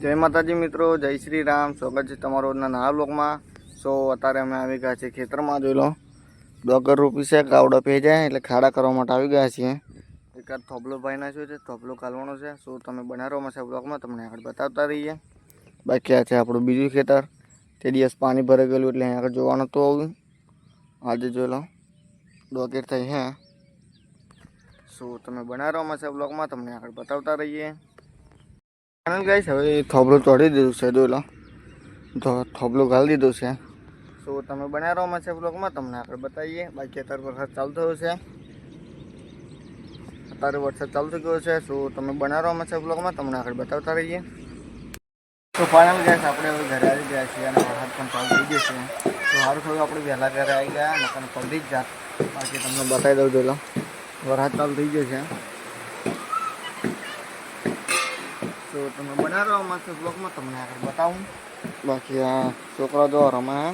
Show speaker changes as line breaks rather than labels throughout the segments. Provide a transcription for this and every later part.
जय माताजी मित्रों जय श्री राम स्वागत है तुम्हारा ना नए ब्लॉग में सो અતારે અમે આવી ગયા છીએ ખેતરમાં જોઈ લો ડોકર રૂપી છે કાવડો પેજાય એટલે ખાડા કરવા માટે આવી ગયા છીએ એક આ થોબલો ભાઈના છે તોબલો કાલવાનો છે સો તમે બનારવામાં સા બ્લોગમાં તમને આગળ બતાવતા રહીએ બાકી આ છે આપણો બીજો ખેતર તે દિવસ પાણી ભરે ગયું એટલે અહીં આગળ જોવાનો તો આજે જોજો ડોકર થઈ છે સો તમે બનારવામાં સા બ્લોગમાં તમને આગળ બતાવતા રહીએ ફાઇનલ ગાઈસ હવે થોબલો તોડી દીધું છે દોલો તો થોબલો ગાળી દીધું છે તો તમે બન્યા રહો છે બ્લોગમાં તમને આગળ બતાવીએ બાકી અત્યારે વરસાદ ચાલુ થયો છે અત્યારે વરસાદ ચાલુ થઈ ગયો છે તો તમે બન્યા રહો છે બ્લોગમાં તમને આગળ બતાવતા રહીએ તો ફાઇનલ ગાઈસ આપણે હવે ઘરે આવી ગયા છીએ અને વરસાદ પણ ચાલુ થઈ ગયો છે તો સારું થયું આપણે વહેલા ઘરે આવી ગયા અને તમે પલડી જ જાત બાકી તમને બતાવી દઉં દોલો વરસાદ ચાલુ થઈ ગયો છે benar loh masuk blok mah temennya kerba tahun bahagia ya, syukur aduh orang mah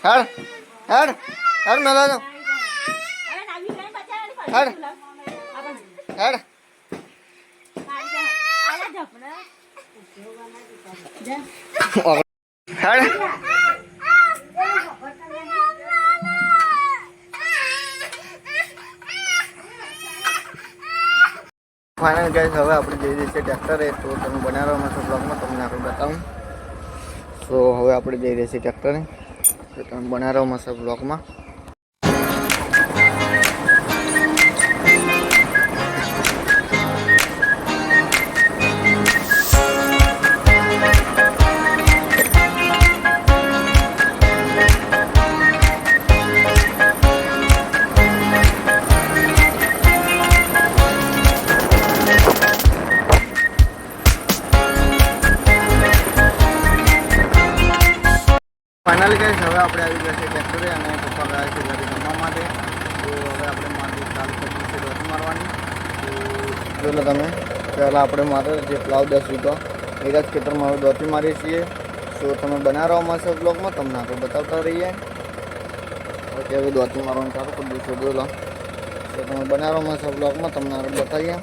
her her her melah her her her her final guys હવે આપણે જે રહી ટ્રેક્ટર ટ્રેક્ટરે તો તમે બનાવવા માટે બ્લોગમાં તમને આપણે બતાવું સો હવે આપણે જઈ રહીએ છીએ ટ્રેક્ટરે તો તમે બનાવવા માટે બ્લોગમાં આપણે આવી ગયા છે ટ્રેક્ટરે અને પપ્પા ગયા છે ઘરે જમવા માટે તો હવે આપણે મારી ચાલુ કરીશું રસ મારવાની તો જો તમે પહેલાં આપણે મારે જે પ્લાવ દસ વીઘો એક જ ખેતરમાં હવે દોતી મારીએ છીએ તો તમે બના રહો મળશે બ્લોગમાં તમને આપણે બતાવતા રહીએ ઓકે હવે દોતી મારવાનું ચાલુ કરી દઈશું બોલો તો તમે બના રહો મળશે બ્લોગમાં તમને આપણે બતાવીએ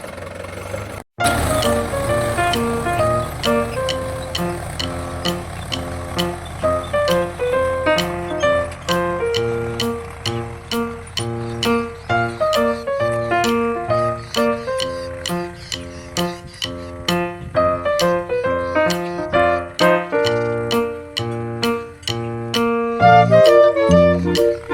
Thank you.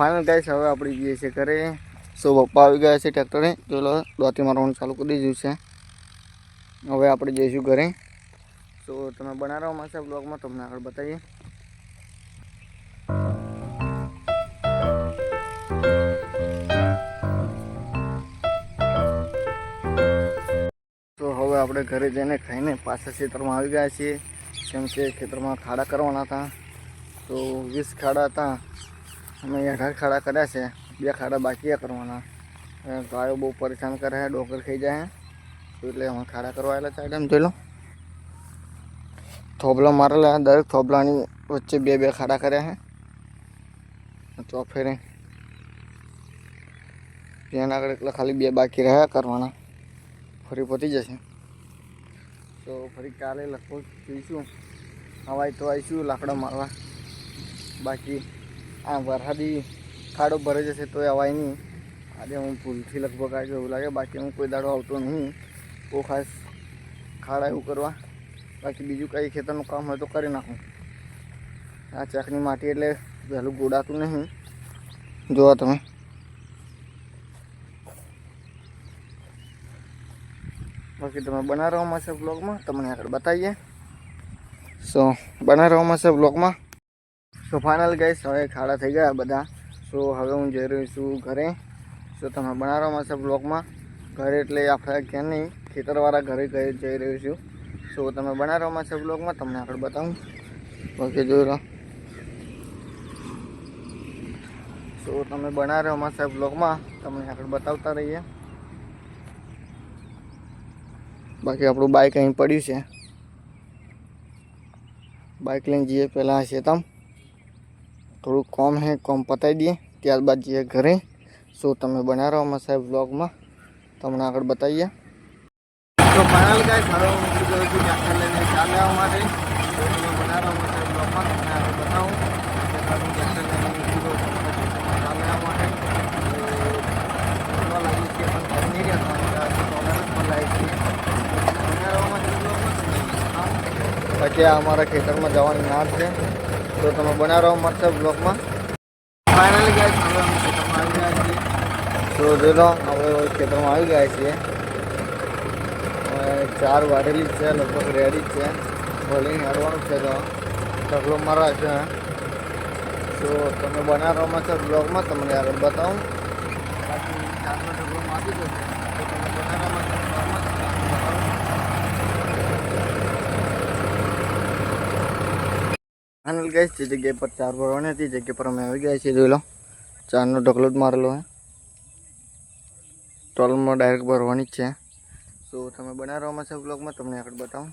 ફાઇનલ ગાઈસ હવે આપણે જઈએ છીએ ઘરે સો પપ્પા આવી ગયા છે ટ્રેક્ટરે પેલો દોતી મારવાનું ચાલુ કરી દીધું છે હવે આપણે જઈશું ઘરે તો તમે બનાવવા મળશે બ્લોગમાં તમને આગળ બતાવીએ તો હવે આપણે ઘરે જઈને ખાઈને પાછા ખેતરમાં આવી ગયા છીએ કેમ કે ખેતરમાં ખાડા કરવાના હતા તો વીસ ખાડા હતા हमें यह घर खड़ा करा खड़ा बाकी है करवाना गाय बहुत परेशान कर रहा है डोकर खे जाए इसलिए हमें खड़ा करवाए चाहिए हम चलो थोबला मारा है दर थोबला बच्चे बे बे खड़ा करे हैं तो फिर खाली बे बाकी रहा करवाना फरी पोती जैसे तो फरी काले लगभग जीशू हवाई तो आईशू लाकड़ा मारवा बाकी આ બરહડી ખાડો ભરે છે તો એવાય ની આજે હું પુંઠી લગભગ આ જવું લાગે બાકી હું કોઈ ડડો આવતો ન હું ઓ ખાસ ખાડા એવું કરવા બાકી બીજું કઈ ખેતર નું કામ હોય તો કરી નાખું આ ચકની માટી એટલે ધાલુ ગોડાતું નહીં જો તમે બાકી તમે બનારવામાં સે બ્લોગમાં તમે આગળ બતાઈએ સો બનારવામાં સે બ્લોગમાં તો ફાઇનલ ગાઈસ હવે ખાડા થઈ ગયા બધા તો હવે હું જઈ રહ્યો છું ઘરે તો તમને બનારવામાં સાબ બ્લોગમાં ઘરે એટલે આ કેની ખેતરવાળા ઘરે કઈ જઈ રહ્યો છું તો તમને બનારવામાં સાબ બ્લોગમાં તમને આગળ બતાવું બાકી જોરા તો અમે બનારવામાં સાબ બ્લોગમાં તમને આગળ બતાવતા રહીએ બાકી આપણો બાઈક અહીં પડ્યું છે બાઈક લઈને જઈએ પહેલા ખેતમ थोड़ू कम है कम पताई दिए त्यार जी घरे सो तब बना रहो मैं साहब ब्लॉग में तब आग बताइए तो फाइनल गाइस हर वीडियो को जानकारी लेने चाल रहा हूँ हमारे तो मैं बना रहा हूँ ब्लॉग में मैं आपको बताऊँ जानकारी लेने वीडियो चाल रहा हूँ हमारे बाकी हमारा खेतर में जवान नाच है તો તમે બનાવ મળશે બ્લોકમાં ફાઇનલી ગાય હવે અમે ખેતરમાં આવી તો જોઈ લો આપણે ખેતરમાં આવી ગયા છીએ ચાર વાઢેલી છે લગભગ રેડી છે બોલિંગ હારવાનું છે તો ઢગલો મારા છે તો તમે બના બનાવ મળશે બ્લોકમાં તમને આગળ બતાવું બાકી ચારનો ઢગલો માપી દો ફાઇનલ ગઈ તે જગ્યા પર ચાર ભરવાની હતી જગ્યા પર અમે આવી ગયા છીએ જોઈ લો ચારનો ઢગલો જ મારેલો હે ટોલમાં ડાયરેક્ટ ભરવાની જ છે તો તમે બનાવવામાં છે બ્લોગમાં તમને આગળ બતાવું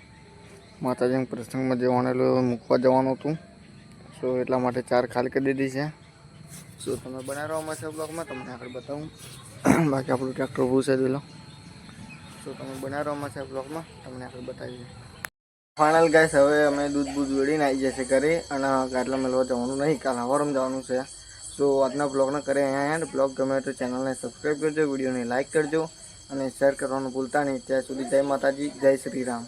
માતાજીના પ્રસંગમાં જવાનું મૂકવા જવાનું હતું સો એટલા માટે ચાર ખાલી કરી દીધી છે સો તમે બનાવી રહો અમારા બ્લોગમાં તમને આગળ બતાવું બાકી આપણું ટ્રેક્ટર ઊભું છે પેલો સો તમે બનાવી રહો અમારા બ્લોગમાં તમને આગળ બતાવી ફાઇનલ ગાઈસ હવે અમે દૂધ બૂધ વેડીને આવી જશે ઘરે અને ગાટલા મેળવા જવાનું નહીં કાલ હવારમાં જવાનું છે સો આજના બ્લોગને કરે અહીંયા એન્ડ બ્લોગ ગમે તો ચેનલને સબસ્ક્રાઈબ કરજો વિડીયોને લાઇક કરજો અને શેર કરવાનું ભૂલતા નહીં ત્યાં સુધી જય માતાજી જય શ્રી રામ